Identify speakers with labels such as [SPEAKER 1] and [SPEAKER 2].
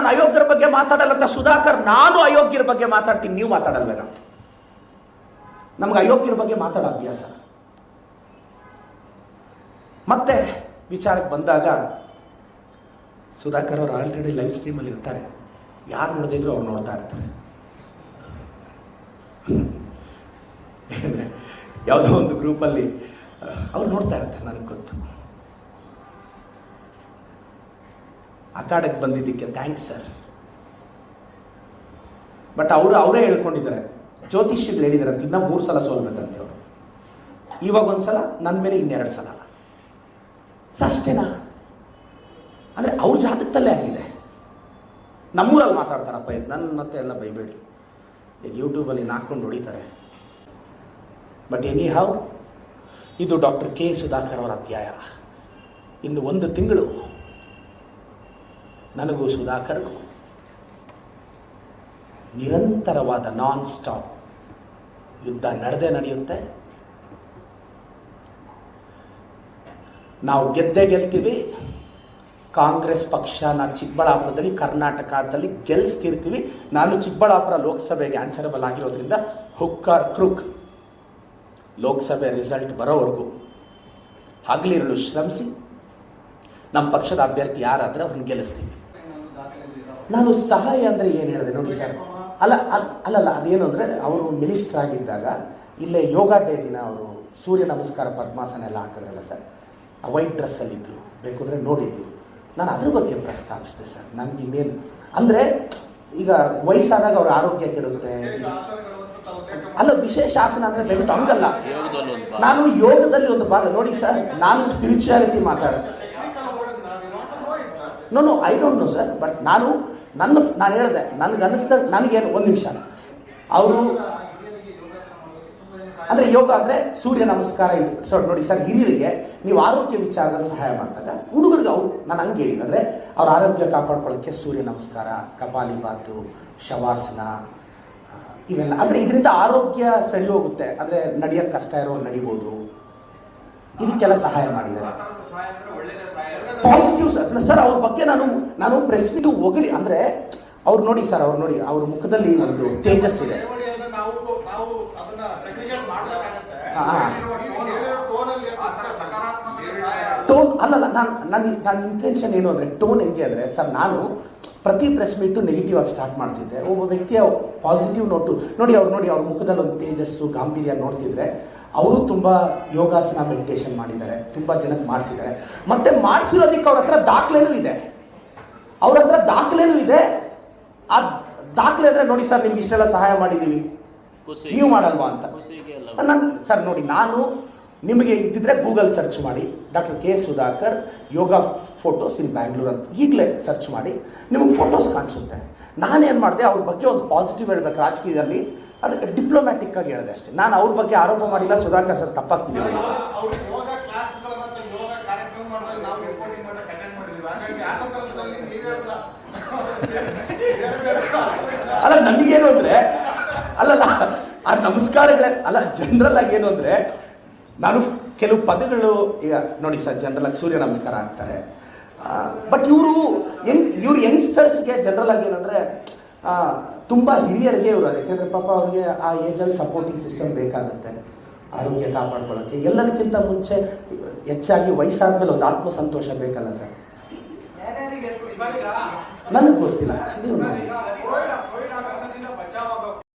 [SPEAKER 1] ನಾನು ಅಯೋಗ್ಯರ ಬಗ್ಗೆ ಮಾತಾಡಲ್ಲ ಅಂತ ಸುಧಾಕರ್, ನಾನು ಅಯೋಗ್ಯರ ಬಗ್ಗೆ ಮಾತಾಡ್ತೀನಿ, ನೀವು ಮಾತಾಡಲ್ವೇನ ನಮ್ಗೆ ಅಯೋಗ್ಯರ ಬಗ್ಗೆ ಮಾತಾಡೋ ಅಭ್ಯಾಸ. ಮತ್ತೆ ವಿಚಾರಕ್ಕೆ ಬಂದಾಗ ಸುಧಾಕರ್ ಅವರು ಆಲ್ರೆಡಿ ಲೈವ್ ಸ್ಟ್ರೀಮಲ್ಲಿ ಇರ್ತಾರೆ. ಯಾರು ನೋಡಿದ್ರು ಅವ್ರು ನೋಡ್ತಾ ಇರ್ತಾರೆ. ಯಾವುದೋ ಒಂದು ಗ್ರೂಪಲ್ಲಿ, ಅವ್ರು ನೋಡ್ತಾ ಇರ್ತಾರೆ, ನನಗೆ ಗೊತ್ತು. ಅಖಾಡಕ್ಕೆ ಬಂದಿದ್ದಕ್ಕೆ ಥ್ಯಾಂಕ್ಸ್ ಸರ್ ಬಟ್ ಅವರು, ಅವರೇ ಹೇಳ್ಕೊಂಡಿದ್ದಾರೆ. ಜ್ಯೋತಿಷ್ಯಗಳು ಹೇಳಿದ್ದಾರೆ ಅಂತ ಇನ್ನೂ ಮೂರು ಸಲ ಸೋಲ್ಬೇಕಂತೆ ಅವರು. ಇವಾಗ ಒಂದು ಸಲ ನನ್ನ ಮೇಲೆ ಇನ್ನೆರಡು ಸಲ. ಸರ್ ಅಷ್ಟೇನಾ? ಅಂದರೆ ಅವ್ರ ಜಾತಕದಲ್ಲೇ ಆಗಿದೆ. ನಮ್ಮೂರಲ್ಲಿ ಮಾತಾಡ್ತಾರಪ್ಪ, ಇದು ನನ್ನ ಮತ್ತೆ ಎಲ್ಲ ಬೈಬೇಡಿ. ಈಗ ಯೂಟ್ಯೂಬಲ್ಲಿ ಹಾಕ್ಕೊಂಡು ಹೊಡಿತಾರೆ. ಬಟ್ ಎನಿ ಹಾವ್ ಇದು ಡಾಕ್ಟರ್ ಕೆ ಸುಧಾಕರ್ ಅವರ ಅಧ್ಯಾಯ. ಇನ್ನು ಒಂದು ತಿಂಗಳು ನನಗೂ ಸುಧಾಕರ್ಗೂ ನಿರಂತರವಾದ ನಾನ್ ಸ್ಟಾಪ್ ಯುದ್ಧ ನಡೆದೇ ನಡೆಯುತ್ತೆ. ನಾವು ಗೆದ್ದೇ ಗೆಲ್ತೀವಿ. ಕಾಂಗ್ರೆಸ್ ಪಕ್ಷನ ಚಿಕ್ಕಬಳ್ಳಾಪುರದಲ್ಲಿ, ಕರ್ನಾಟಕದಲ್ಲಿ ಗೆಲ್ಲಿಸ್ತಿರ್ತೀವಿ ನಾನು ಚಿಕ್ಕಬಳ್ಳಾಪುರ ಲೋಕಸಭೆಗೆ ಆನ್ಸರಬಲ್ ಆಗಿರೋದ್ರಿಂದ ಹುಕ್ಕರ್ ಕ್ರೂಕ್ ಲೋಕಸಭೆ ರಿಸಲ್ಟ್ ಬರೋವರೆಗೂ. ಹಗಲಿರಲು ಶ್ರಮಿಸಿ ನಮ್ಮ ಪಕ್ಷದ ಅಭ್ಯರ್ಥಿ ಯಾರಾದರೆ ಅವ್ರನ್ನ ಗೆಲ್ಲಿಸ್ತೀವಿ. ನಾನು ಸಹಾಯ ಅಂದರೆ ಏನು ಹೇಳಿದೆ? ನೋಡಿ ಸರ್. ಅಲ್ಲ ಅಲ್- ಅಲ್ಲಲ್ಲ ಅದೇನು ಅಂದರೆ ಅವರು ಮಿನಿಸ್ಟರ್ ಆಗಿದ್ದಾಗ ಇಲ್ಲೇ ಯೋಗ ಡೇ ದಿನ ಅವರು ಸೂರ್ಯ ನಮಸ್ಕಾರ ಪದ್ಮಾಸನ ಎಲ್ಲ ಹಾಕಿದ್ರಲ್ಲ ಸರ್. ಆ ವೈಟ್ ಡ್ರೆಸ್ಸಲ್ಲಿದ್ದರು ಬೇಕು ಅಂದರೆ ನೋಡಿದ್ವಿ ನಾನು ಅದ್ರ ಬಗ್ಗೆ ಪ್ರಸ್ತಾಪಿಸಿದೆ ಸರ್. ನನಗೆ ಇನ್ನೇನು ಅಂದರೆ ಈಗ ವಯಸ್ಸಾದಾಗ ಅವ್ರ ಆರೋಗ್ಯ ಕೆಡುತ್ತೆ. ಅಲ್ಲ ವಿಶೇಷ ಆಸನ ಅಂದರೆ ದಯವಿಟ್ಟು ಹಂಗಲ್ಲ. ನಾನು ಯೋಗದಲ್ಲಿ ಒಂದು ಭಾಗ. ನೋಡಿ ಸರ್ ನಾನು ಸ್ಪಿರಿಚುಯಾಲಿಟಿ ಮಾತಾಡೋದು. No no I don't know sir. But ನಾನು ನನ್ನ ನಾನು ಹೇಳಿದೆ, ನನಗೆ ಅನ್ನಿಸ್ದಾಗ ನನಗೇನು ಒಂದು ನಿಮಿಷ. ಅವರು ಅಂದರೆ ಯೋಗ ಅಂದರೆ ಸೂರ್ಯ ನಮಸ್ಕಾರ ಇದು. ಸರ್, ನೋಡಿ ಸರ್, ಹಿರಿಯರಿಗೆ ನೀವು ಆರೋಗ್ಯ ವಿಚಾರದಲ್ಲಿ ಸಹಾಯ ಮಾಡಿದಾಗ ಹುಡುಗರಿಗೆ ಅವ್ರು ನಾನು ಹಂಗೆ ಹೇಳಿದೆ ಅಂದರೆ ಅವ್ರ ಆರೋಗ್ಯ ಕಾಪಾಡ್ಕೊಳ್ಳೋಕ್ಕೆ ಸೂರ್ಯ ನಮಸ್ಕಾರ ಕಪಾಲಿಭಾತು ಶವಾಸನ ಇವೆಲ್ಲ. ಅಂದರೆ ಇದರಿಂದ ಆರೋಗ್ಯ ಸರಿ ಹೋಗುತ್ತೆ. ಅಂದರೆ ನಡೆಯೋಕ್ಕೆ ಕಷ್ಟ ಇರೋರು ನಡಿಬೋದು. ಇದಕ್ಕೆಲ್ಲ ಸಹಾಯ ಮಾಡಿದ್ದಾರೆ. ಪಾಸಿಟಿವ್ ಸರ್ ಸರ್ ಅವ್ರ ಬಗ್ಗೆ ನಾನು ನಾನು ಪ್ರೆಸ್ ಮೀಟು ಹೊಗಳಿ ಅಂದರೆ ಅವ್ರು ನೋಡಿ ಸರ್ ಅವ್ರು ನೋಡಿ ಅವ್ರ ಮುಖದಲ್ಲಿ ಒಂದು ತೇಜಸ್ ಇದೆ. ಟೋನ್ ಅಲ್ಲಲ್ಲ ನಾನು ನನ್ನ ನನ್ನ ಇಂಟೆನ್ಷನ್ ಏನು ಅಂದರೆ ಟೋನ್ ಹೆಂಗೆ ಅಂದರೆ ಸರ್ ನಾನು ಪ್ರತಿ ಪ್ರೆಸ್ ಮೀಟು ನೆಗೆಟಿವ್ ಆಗಿ ಸ್ಟಾರ್ಟ್ ಮಾಡ್ತಿದ್ದೆ. ಒಬ್ಬ ವ್ಯಕ್ತಿಯ ಪಾಸಿಟಿವ್ ನೋಟು ನೋಡಿ ಅವ್ರು ನೋಡಿ ಅವ್ರ ಮುಖದಲ್ಲಿ ಒಂದು ತೇಜಸ್ಸು ಗಾಂಭೀರ್ಯ ನೋಡ್ತಿದ್ರೆ ಅವರು ತುಂಬ ಯೋಗಾಸನ ಮೆಡಿಟೇಷನ್ ಮಾಡಿದ್ದಾರೆ. ತುಂಬ ಜನಕ್ಕೆ ಮಾಡಿಸಿದ್ದಾರೆ. ಮತ್ತೆ ಮಾಡಿಸಿರೋದಕ್ಕೆ ಅವ್ರ ಹತ್ರ ದಾಖಲೆನೂ ಇದೆ. ಅವ್ರ ಹತ್ರ ದಾಖಲೆನೂ ಇದೆ. ಆ ದಾಖಲೆ ಅಂದರೆ ನೋಡಿ ಸರ್ ನಿಮ್ಗೆ ಇಷ್ಟೆಲ್ಲ ಸಹಾಯ ಮಾಡಿದ್ದೀವಿ ನೀವು ಮಾಡಲ್ವಾ ಅಂತ. ನಾನು ಸರ್ ನೋಡಿ ನಾನು ನಿಮಗೆ ಇದ್ದಿದ್ರೆ ಗೂಗಲ್ ಸರ್ಚ್ ಮಾಡಿ. Doctor K Sudhakar yoga photos in Bangalore ಅಂತ ಈಗಲೇ ಸರ್ಚ್ ಮಾಡಿ. ನಿಮಗೆ ಫೋಟೋಸ್ ಕಾಣಿಸುತ್ತೆ. ನಾನೇನು ಮಾಡಿದೆ ಅವ್ರ ಬಗ್ಗೆ ಒಂದು ಪಾಸಿಟಿವ್ ಹೇಳ್ಬೇಕು ರಾಜಕೀಯದಲ್ಲಿ. ಅದಕ್ಕೆ ಡಿಪ್ಲೊಮ್ಯಾಟಿಕ್ ಆಗಿ ಹೇಳಿದೆ ಅಷ್ಟೇ. ನಾನು ಅವ್ರ ಬಗ್ಗೆ ಆರೋಪ ಮಾಡಿಲ್ಲ ಸುಧಾಕರ್ ಸರ್
[SPEAKER 2] ತಪ್ಪಾಗ್ತಿದ್ದೀನಿ
[SPEAKER 1] ಅಲ್ಲ ನನಗೇನು ಅಂದರೆ ಅಲ್ಲಲ್ಲ ಆ ನಮಸ್ಕಾರಗಳೇ ಅಲ್ಲ ಜನರಲ್ ಆಗಿ ಏನು ಅಂದರೆ ನಾನು ಕೆಲವು ಪದಗಳು ಈಗ ನೋಡಿ ಸರ್ ಜನರಲ್ ಆಗಿ ಸೂರ್ಯ ನಮಸ್ಕಾರ ಆಗ್ತಾರೆ. ಬಟ್ ಇವರು ಯಂಗ್ ಇವ್ರು ಯಂಗ್ಸ್ಟರ್ಸ್ಗೆ ಜನರಲ್ ಆಗಿ ಏನಂದರೆ ತುಂಬ ಹಿರಿಯರಿಗೆ ಇವರು ಯಾಕೆಂದ್ರೆ ಪಾಪ ಅವ್ರಿಗೆ ಆ ಏಜಲ್ಲಿ ಸಪೋರ್ಟಿಂಗ್ ಸಿಸ್ಟಮ್ ಬೇಕಾಗುತ್ತೆ. ಆರೋಗ್ಯ ಕಾಪಾಡ್ಕೊಳ್ಳೋಕ್ಕೆ ಎಲ್ಲದಕ್ಕಿಂತ ಮುಂಚೆ ಹೆಚ್ಚಾಗಿ ವಯಸ್ಸಾದ್ಮೇಲೆ ಒಂದು ಆತ್ಮಸಂತೋಷ ಬೇಕಲ್ಲ ಸರ್. ನನಗೆ ಗೊತ್ತಿಲ್ಲ.